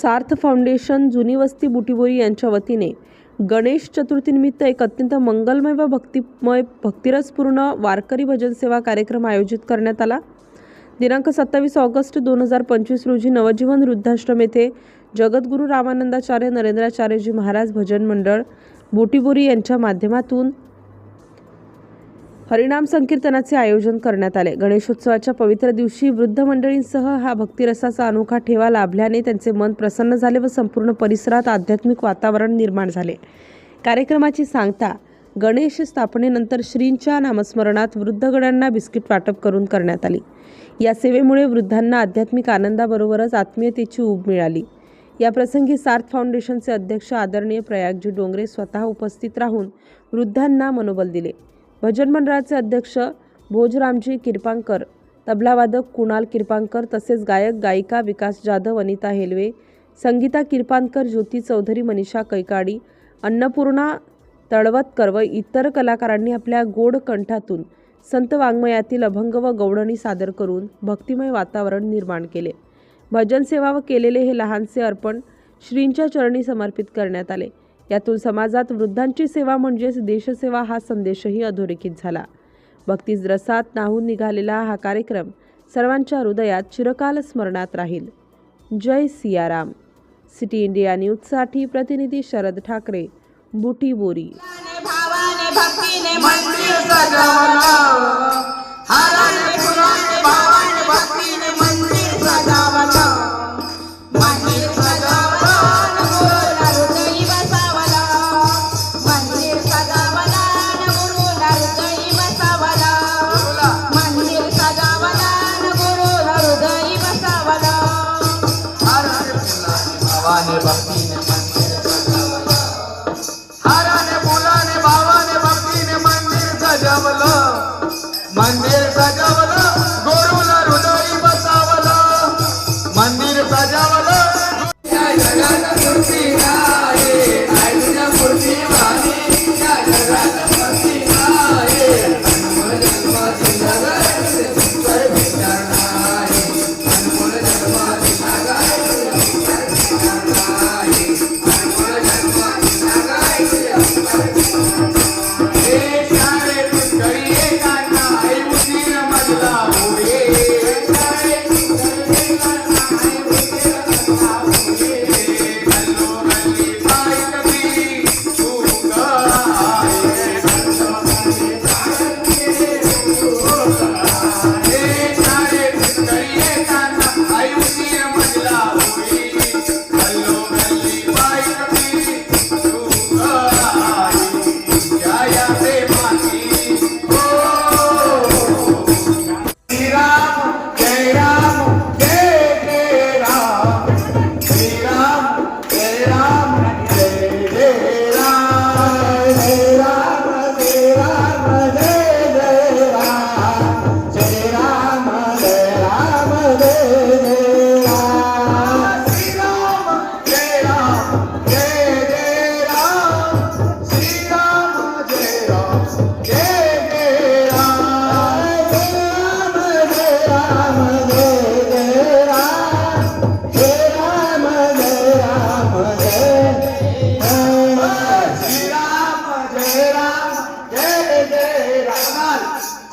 सार्थ फाउंडेशन जुनी वस्ती बुटीबोरी यांच्या वतीने गणेश चतुर्थीनिमित्त एक अत्यंत मंगलमय व भक्तिमय भक्तिरसपूर्ण वारकरी भजन सेवा कार्यक्रम आयोजित करण्यात आला. दिनांक सत्तावीस ऑगस्ट दोन हजार पंचवीस रोजी नवजीवन वृद्धाश्रम येथे जगद्गुरू रामानंदाचार्य नरेंद्राचार्यजी महाराज भजन मंडळ बुटीबोरी यांच्या माध्यमातून हरिनाम संकीर्तनाचे आयोजन करण्यात आले. गणेशोत्सवाच्या पवित्र दिवशी वृद्ध मंडळींसह हा भक्तिरसाचा अनोखा ठेवा लाभल्याने त्यांचे मन प्रसन्न झाले व संपूर्ण परिसरात आध्यात्मिक वातावरण निर्माण झाले. कार्यक्रमाची सांगता गणेश स्थापनेनंतर श्रींच्या नामस्मरणात वृद्धगणांना बिस्किट वाटप करून करण्यात आली. या सेवेमुळे वृद्धांना आध्यात्मिक आनंदाबरोबरच आत्मीयतेची ऊब मिळाली. या प्रसंगी सार्थ फाउंडेशनचे अध्यक्ष आदरणीय प्रयागजी डोंगरे स्वतः उपस्थित राहून वृद्धांना मनोबल दिले. भजन मंडळाचे अध्यक्ष भोजरामजी किरपांकर तबलावादक कुणाल किरपांकर तसेच गायक गायिका विकास जाधव अनिता हेलवे संगीता किरपांकर ज्योती चौधरी मनीषा कैकाडी अन्नपूर्णा तळवतकर व इतर कलाकारांनी आपल्या गोड कंठातून संत वाङ्मयातील अभंग व गौडणी सादर करून भक्तिमय वातावरण निर्माण केले. भजन सेवा व केलेले हे लहानसे अर्पण श्रींच्या चरणी समर्पित करण्यात आले. यातून समाजात वृद्धांची सेवा म्हणजेच देशसेवा हा संदेशही अधोरेखित झाला. भक्तीच रसात नाहून निघालेला हा कार्यक्रम सर्वांच्या हृदयात चिरकाल स्मरणात राहील. जय सियाराम. सिटी इंडिया न्यूजसाठी प्रतिनिधी शरद ठाकरे बुटी बोरी. फुलाने भावाने भक्तीने